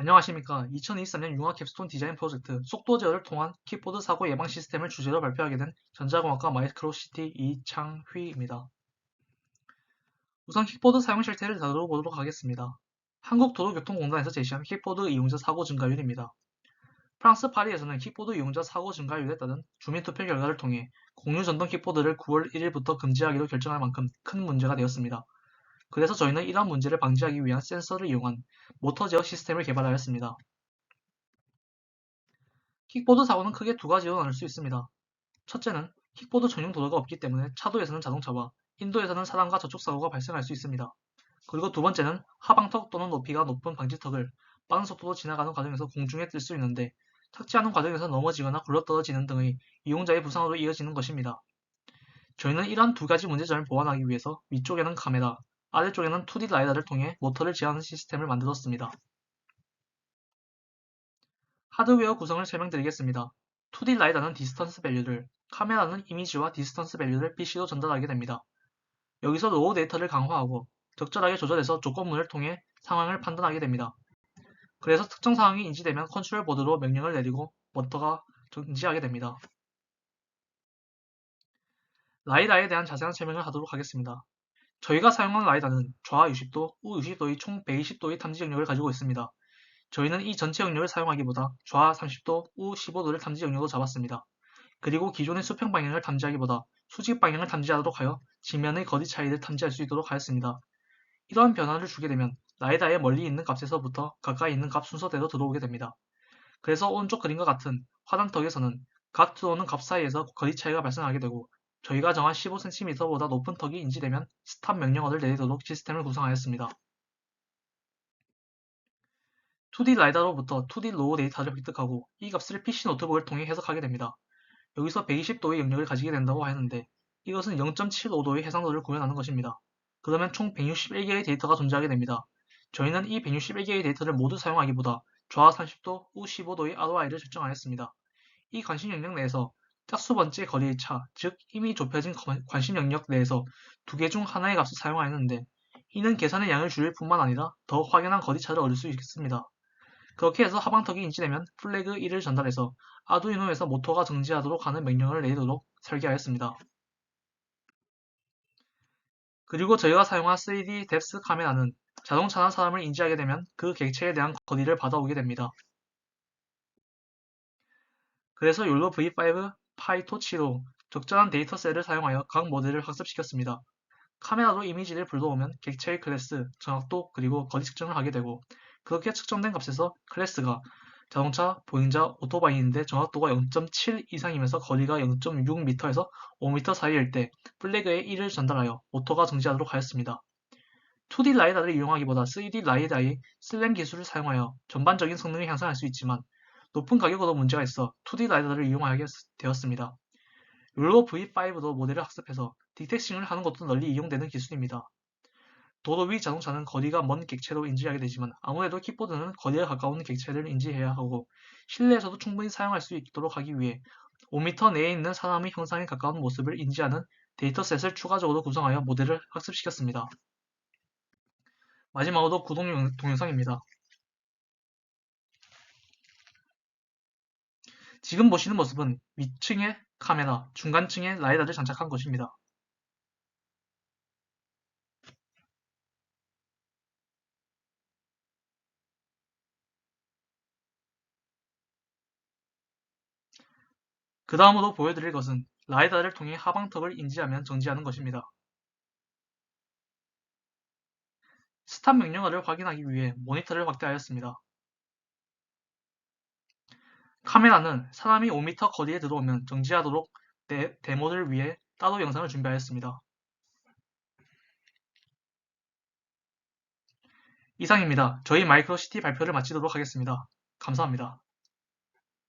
안녕하십니까. 2023년 융합 캡스톤 디자인 프로젝트 속도 제어를 통한 키보드 사고 예방 시스템을 주제로 발표하게 된 전자공학과 마이크로시티 이창휘입니다. 우선 킥보드 사용 실태를 다뤄보도록 하겠습니다. 한국도로교통공단에서 제시한 킥보드 이용자 사고 증가율입니다. 프랑스 파리에서는 킥보드 이용자 사고 증가율에 따른 주민투표 결과를 통해 공유 전동 킥보드를 9월 1일부터 금지하기로 결정할 만큼 큰 문제가 되었습니다. 그래서 저희는 이러한 문제를 방지하기 위한 센서를 이용한 모터 제어 시스템을 개발하였습니다. 킥보드 사고는 크게 두 가지로 나눌 수 있습니다. 첫째는 킥보드 전용 도로가 없기 때문에 차도에서는 자동차와 인도에서는 사람과 저촉 사고가 발생할 수 있습니다. 그리고 두 번째는 하방턱 또는 높이가 높은 방지턱을 빠른 속도로 지나가는 과정에서 공중에 뜰 수 있는데 착지하는 과정에서 넘어지거나 굴러떨어지는 등의 이용자의 부상으로 이어지는 것입니다. 저희는 이러한 두 가지 문제점을 보완하기 위해서 위쪽에는 카메라, 아래쪽에는 2D 라이다를 통해 모터를 제어하는 시스템을 만들었습니다. 하드웨어 구성을 설명드리겠습니다. 2D 라이다는 디스턴스 밸류를, 카메라는 이미지와 디스턴스 밸류를 PC로 전달하게 됩니다. 여기서 로우 데이터를 강화하고 적절하게 조절해서 조건문을 통해 상황을 판단하게 됩니다. 그래서 특정 상황이 인지되면 컨트롤 보드로 명령을 내리고 모터가 정지하게 됩니다. 라이다에 대한 자세한 설명을 하도록 하겠습니다. 저희가 사용한 라이다는 좌 60도, 우 60도의 총 120도의 탐지 영역을 가지고 있습니다. 저희는 이 전체 영역을 사용하기보다 좌 30도, 우 15도를 탐지 영역으로 잡았습니다. 그리고 기존의 수평 방향을 탐지하기보다 수직 방향을 탐지하도록 하여 지면의 거리 차이를 탐지할 수 있도록 하였습니다. 이러한 변화를 주게 되면 라이다의 멀리 있는 값에서부터 가까이 있는 값 순서대로 들어오게 됩니다. 그래서 오른쪽 그림과 같은 화단턱에서는 각 들어오는 값 사이에서 거리 차이가 발생하게 되고 저희가 정한 15cm보다 높은 턱이 인지되면 스탑 명령어를 내리도록 시스템을 구성하였습니다. 2D 라이다로부터 2D 로우 데이터를 획득하고 이 값을 PC 노트북을 통해 해석하게 됩니다. 여기서 120도의 영역을 가지게 된다고 하였는데 이것은 0.75도의 해상도를 구현하는 것입니다. 그러면 총 161개의 데이터가 존재하게 됩니다. 저희는 이 161개의 데이터를 모두 사용하기보다 좌 30도, 우 15도의 ROI를 설정하였습니다. 이 관심 영역 내에서 짝수 번째 거리의 차, 즉 이미 좁혀진 관심 영역 내에서 두 개 중 하나의 값을 사용하였는데 이는 계산의 양을 줄일 뿐만 아니라 더 확연한 거리 차를 얻을 수 있습니다. 그렇게 해서 하방턱이 인지되면 플래그 1을 전달해서 아두이노에서 모터가 정지하도록 하는 명령을 내리도록 설계하였습니다. 그리고 저희가 사용한 3D 뎁스 카메라는 자동차나 사람을 인지하게 되면 그 객체에 대한 거리를 받아오게 됩니다. 그래서 욜로 V5 파이토치로 적절한 데이터셋을 사용하여 각 모델을 학습시켰습니다. 카메라로 이미지를 불러오면 객체의 클래스, 정확도, 그리고 거리 측정을 하게 되고 그렇게 측정된 값에서 클래스가 자동차, 보행자, 오토바이인데 정확도가 0.7 이상이면서 거리가 0.6m에서 5m 사이일 때 플래그에 1을 전달하여 모터가 정지하도록 하였습니다. 2D 라이다를 이용하기보다 3D 라이다의 슬램 기술을 사용하여 전반적인 성능을 향상할 수 있지만 높은 가격으로 문제가 있어 2D 라이다를 이용하게 되었습니다. 율로 V5도 모델을 학습해서 디텍싱을 하는 것도 널리 이용되는 기술입니다. 도로 위 자동차는 거리가 먼 객체로 인지하게 되지만 아무래도 킥보드는 거리가 가까운 객체를 인지해야 하고 실내에서도 충분히 사용할 수 있도록 하기 위해 5m 내에 있는 사람의 형상에 가까운 모습을 인지하는 데이터셋을 추가적으로 구성하여 모델을 학습시켰습니다. 마지막으로 구동 동영상입니다. 지금 보시는 모습은 위층에 카메라, 중간층에 라이다를 장착한 것입니다. 그 다음으로 보여드릴 것은 라이다를 통해 하방턱을 인지하면 정지하는 것입니다. 스탑 명령어를 확인하기 위해 모니터를 확대하였습니다. 카메라는 사람이 5m 거리에 들어오면 정지하도록 데, 데모를 위해 따로 영상을 준비하였습니다. 이상입니다. 저희 마이크로시티 발표를 마치도록 하겠습니다. 감사합니다.